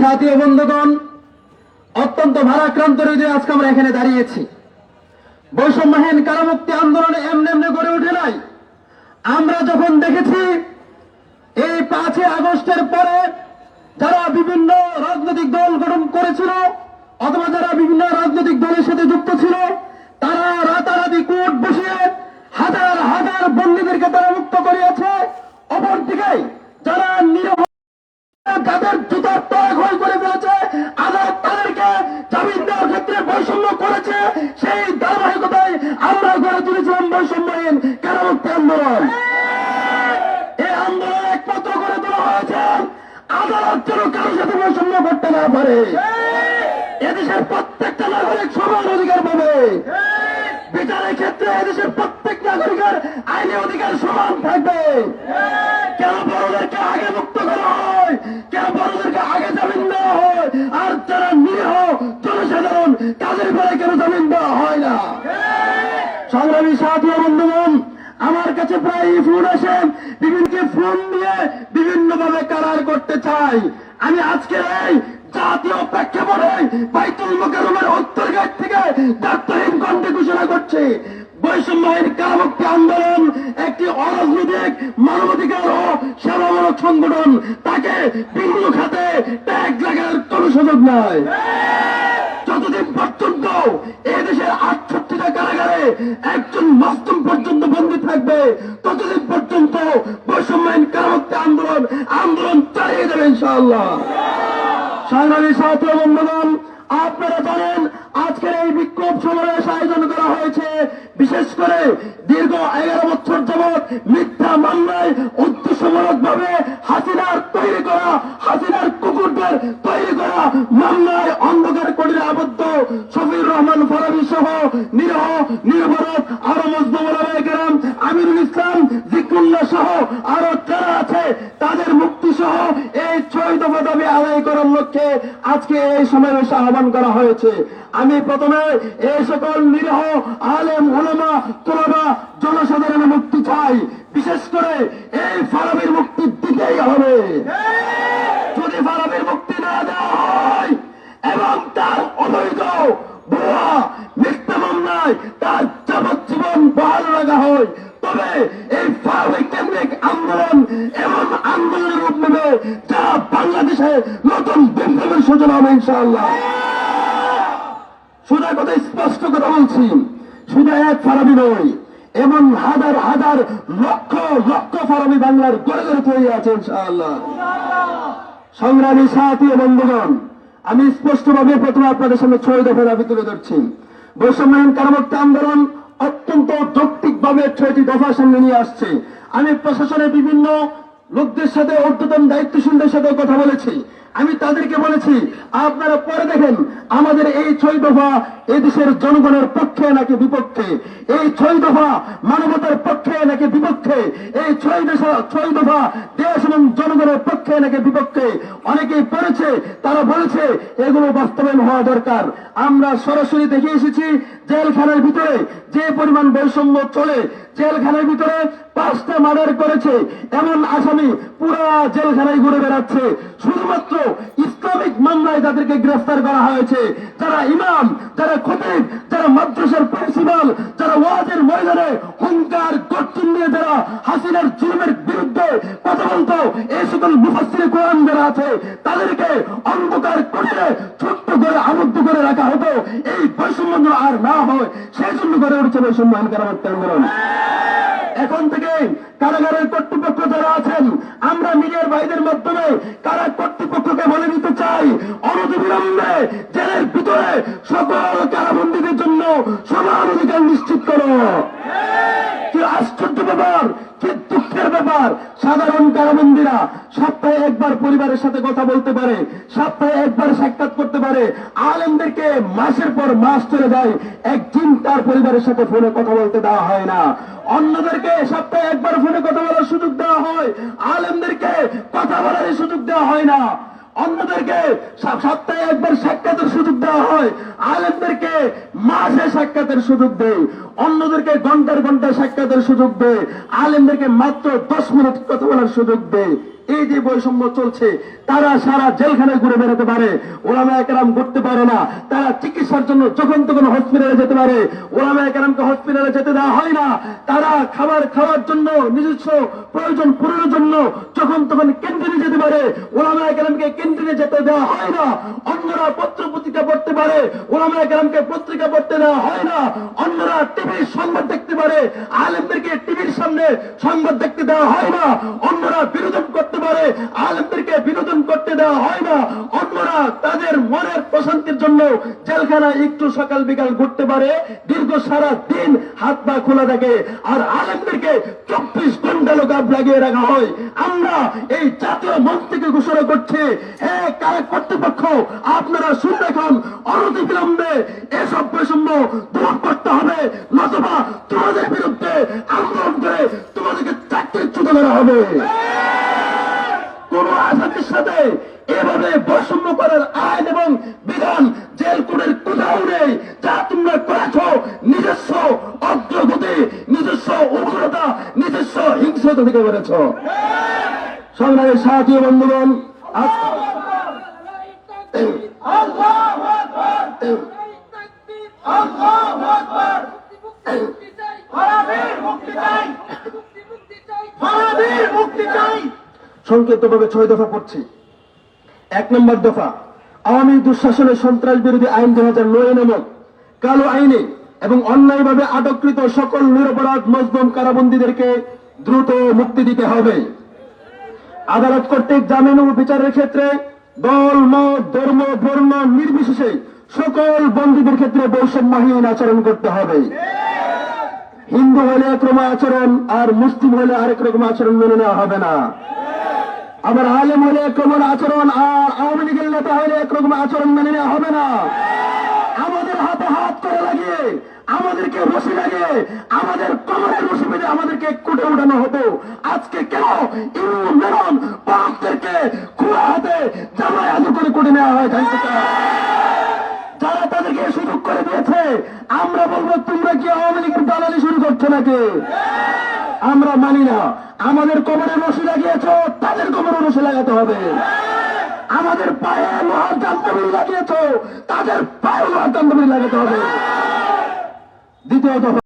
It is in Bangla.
সাথী বন্ধুগণ, অত্যন্ত ভারাক্রান্ত হৃদয়ে আজকে আমরা এখানে দাঁড়িয়েছি। বৈষম্যহীন কারামুক্তি আন্দোলনে এমনি এমনি গড়ে উঠে নাই। আমরা যখন দেখেছি, এই আগস্টের পরে যারা বিভিন্ন রাজনৈতিক দল গঠন করেছিল, অথবা যারা বিভিন্ন রাজনৈতিক দলের সাথে যুক্ত ছিল, তারা রাতারাতি কোর্ট বসিয়ে হাজার হাজার বন্দীদেরকে তারা মুক্ত করিয়েছে। অপরদিকে যারা নিরহ যাদের জুতার সেই ধারাবাহিকতায় আমরা গড়ে তুলেছিলাম বৈষম্যহীন কারামুক্তি আন্দোলন। এই আন্দোলন একমাত্র করে তোলা হয়েছে। আদালত যেন কারোর সাথে বৈষম্য করতে না পারে। এদেশের প্রত্যেকটা নাগরিক সমান অধিকার পাবে। বিচারের ক্ষেত্রে এদেশের প্রত্যেক নাগরিকের আইনি অধিকার সমান থাকবে। কেন বড়দেরকে আগে মুক্ত করা? কেন বড়দেরকে আগে জামিন দেওয়া হয়, আর যারা নিরীহ, জনসাধারণ তাদের বেলায় কেন জামিন দেওয়া হয় না। সংগ্রামী সাথী বন্ধুগণ, আমার কাছে প্রায় ফোন আসে বিভিন্ন ফোন দিয়ে বিভিন্ন ভাবে কারার করতে চাই। আমি আজকে এই জাতীয় প্রেক্ষাপটে বাইতুল মোকারমের উত্তর গেট থেকে দায়িত্বহীন কণ্ঠে ঘোষণা করছে। বৈষম্যহীন কারামুক্তি আন্দোলন একটি অরাজনৈতিক, মানবাধিকার ও সেবামূলক সংগঠন তাকে বিভিন্ন খাতে ট্যাগ লাগার কোন সুযোগ নাই। যতদিন পর্যন্ত এই দেশের আটষট্টিটা কারাগারে একজন মাস্তুম পর্যন্ত বন্দী থাকবে, ততদিন পর্যন্ত বৈষম্যহীন কারামুক্তি আন্দোলন আন্দোলন চালিয়ে যাবে ইনশাআল্লাহ। সংগ্রামী সাথী বন্ধুগণ, আপনারা জানেন আজকের এই বিক্ষোভ সমাবেশ আয়োজন করা হয়েছে, বিশেষ করে দীর্ঘ এগারো বছর যাবৎ মিথ্যা মামলায় ভাবে হাসিনার তৈরি করা, হাসিনার কুকুরদের তৈরি করা মামলায় অন্ধকার করিলে আবদ্ধ শফিউর রহমান ফরাবি সহ নিরহ নির্ভরত আরও মজদুর গ্রাম আমিরুল ইসলাম জিকুল্লাহ সহ আরও যারা আছে, তাদের মুক্তি সহ এই ছয় দফা দাবি আদায় করার লক্ষ্যে আজকে এই সমাবেশ আহ্বান করা হয়েছে। আমি প্রথমে এই সকল নিরহ, আলেম, ওলামা, তোলাবা মুক্তি চাই, বিশেষ করে এই ফারাবির মুক্তি দিতেই হবে। যদি ফারাবির মুক্তি না দেওয়া হয় এবং তার অবৈধ ভুয়া মিথ্যা মামলায় তার যাবজ্জীবন বহাল রাখা হয়, তবে এই ফারুক কেন্দ্রিক আন্দোলন এমন আন্দোলনের রূপ নেবে যা বাংলাদেশে নতুন বিপ্লবের সূচনা হবে, ইনশাআল্লাহ। সোজা কথা স্পষ্ট কথা বলছি শুধু এক ফারাবি নয় এমন হাজার হাজার লক্ষ লক্ষ ফারাবি বাংলার গড়ে গড়ে তৈরি আছে, ইনশাআল্লাহ। সংগ্রামী সাথী বন্ধুগণ, আমি স্পষ্টভাবে প্রথমে আপনাদের সামনে ছয় দফা দাবি তুলে ধরছি। বৈষম্যহীন কারামুক্ত আন্দোলন অত্যন্ত যৌক্তিকভাবে ছয়টি দফা সামনে নিয়ে আসছে। আমি প্রশাসনের বিভিন্ন লোকদের সাথে ঊর্ধ্বতন দায়িত্বশীলদের সাথে কথা বলেছি। আমি তাদেরকে বলেছি, আপনারা পরে দেখেন, আমাদের এই ছয় দফা এদেশের জনগণের পক্ষে নাকি বিপক্ষে? এই ছয় দফা মানবতার পক্ষে নাকি বিপক্ষে? এই ছয় দফা ছয় দফা দেশ এবং জনগণের পক্ষে নাকি বিপক্ষে? অনেকেই পড়েছে, তারা বলেছে, এগুলো বাস্তবায়ন হওয়া দরকার। আমরা সরাসরি দেখে এসেছি, জেলখানার ভিতরে যে পরিমাণ বৈষম্য চলে, জেলখানার ভিতরে পাঁচটা মার্ডার করেছে। এমন আসামি পুরা জেলখানায় ঘুরে বেড়াচ্ছে। শুধুমাত্র ইসলামিক মামলায় তাদেরকে গ্রেফতার করা হয়েছে, যারা ইমাম, যারা খতিব, যারা মাদ্রাসার প্রিন্সিপাল, যারা ওয়াজের ময়দানে হুঙ্কার, গর্জন নিয়ে যারা হাসিনার জুলুমের বিরুদ্ধে কথা বলতো এই সকল মুফাসির কোরআন যারা আছে, তাদেরকে অন্ধকার করে ছোট্ট করে আবদ্ধ করে রাখা হতো। এই বৈষম্য আর না হয় সেই জন্য করে উঠছে বৈষম্য কারামুক্ত আন্দোলন এখন থেকে কারাগারের কর্তৃপক্ষ যারা আছেন, আমরা মিডিয়ার ভাইদের মাধ্যমে কারা কর্তৃপক্ষকে বলে দিতে চাই, অনতিবিলম্বে জেলের ভিতরে সকল কারাবন্দীদের জন্য সমান অধিকার নিশ্চিত করো। কি আশ্চর্য ব্যাপার, কি দুঃখের ব্যাপার। সাধারণ কারাবন্দীরা সপ্তাহে একবার পরিবারের সাথে কথা বলতে পারে, সপ্তাহে একবার সাক্ষাৎ করতে পারে। আলেমদেরকে মাসের পর মাস চলে যায়, একদিন তার পরিবারের সাথে ফোনে কথা বলতে দেওয়া হয় না। অন্যদেরকে সপ্তাহে একবার ফোনে কথা বলার সুযোগ দেওয়া হয়, আলেমদেরকে কথা বলার সুযোগ দেওয়া হয় না। অন্যদেরকে সপ্তাহে একবার সাক্ষাতের সুযোগ দেওয়া হয়। আলেমদেরকে মাসে সাক্ষাতের সুযোগ দেয় অন্যদেরকে ঘণ্টার ঘণ্টা সাক্ষাতের সুযোগ দেয় আলেমদেরকে মাত্র দশ মিনিট কথা বলার সুযোগ দেয় এই যে বৈষম্য চলছে তারা সারা জেলখানায় ঘুরে বেড়াতে পারে। ওলামা একরাম করতে পারে না। তারা চিকিৎসার জন্য যখন তখন হসপিটালে যেতে পারে। ওলামা একরামকে হসপিটালে যেতে দেওয়া হয় না। তারা খাবার খাওয়ার জন্য, নিজস্ব প্রয়োজন পূরণের জন্য যখন তখন ক্যান্টিনে যেতে পারে। ওলামা একরামকে ক্যান্টিনে যেতে দেওয়া হয় না। অন্যরা পত্র পত্রিকা পড়তে পারে। ওলামা একরামকে পত্রিকা পড়তে দেওয়া হয় না। অন্যরা টিভির সংবাদ দেখতে পারে। আলেমদেরকে টিভির সামনে সংবাদ দেখতে দেওয়া হয় না। অন্যরা বিনোদন করতে পারে। আলেমদেরকে বিনোদন করতে দেওয়া হয় না। অন্যরা তাদের মনের প্রশান্তির জন্য জেলখানা একটু সকাল বিকাল ঘুরতে পারে। দীর্ঘ সারা দিন হাত পা খোলা থাকে আর আলেমদেরকে চব্বিশ ঘণ্টা লোকাপ লাগিয়ে রাখা হয়। আমরা এই জাতীয় থেকে ঘোষণা করছি, হে কারা কর্তৃপক্ষ, আপনারা শুনে রাখুন, অনতি বিলম্বে এসব বৈষম্য দূর করতে হবে, নতুবা তোমাদের বিরুদ্ধে আন্দোলন করে তোমাদেরকে চাকরি চুতে করা হবে। সাথে এভাবে বৈষম্য করার আইন এবং বিধান জেল কোডের কোথাও নেই, যা তোমরা করেছ নিজস্ব অগ্রগতি, নিজস্ব উগ্রতা, নিজস্ব হিংসতা থেকে করেছ। সংগ্রামের সাহায্য বন্ধুগণ, আজ সংক্ষিপ্তভাবে ছয় দফা পড়ছি। এক নম্বর দফা, আওয়ামী দুঃশাসনের সন্ত্রাস বিরোধী আইন দুই হাজার নয় নামক কালো আইনে এবং অন্যায়ভাবে আটককৃত সকল নিরপরাধ মজদুম কারাবন্দীদেরকে দ্রুত মুক্তি দিতে হবে। আদালত কর্তৃক জামিন ও বিচারের ক্ষেত্রে দল, মত, ধর্ম, বর্ণ নির্বিশেষে সকল বন্দীদের ক্ষেত্রে বৈষম্যহীন আচরণ করতে হবে। হিন্দু হলে একরকম আচরণ আর মুসলিম হলে আরেক রকম আচরণ মেনে নেওয়া হবে না। আবার আলেম হলে একরকম আচরণ আর আওয়ামী লীগের নেতা হলে একরকম আচরণ মেনে নেওয়া হবে না। আমাদের হাতে হাত করে লাগিয়ে, আমাদেরকে রশি লাগিয়ে, আমাদের কমরের রশি বেঁধে আমাদেরকে কুটে উঠানো হতো। আজকে কেন ইউ মেরন পাপদেরকে খুয়া হাতে জামায় হাতে করে কুটে নেওয়া হয় যারা তাদেরকে সুযোগ করে দিয়েছে, আমরা বলব, তোমরা কি আওয়ামী লীগের দালালি শুরু করছ নাকি? আমরা মানি না। আমাদের কোমরে রশি লাগিয়েছ, তাদের কোমরে রশি লাগাতে হবে। আমাদের পায়ে লোহার দান্তবিল লাগিয়েছ, তাদের পায়ে লোহার দান্তবিল লাগাতে হবে। দ্বিতীয় দফা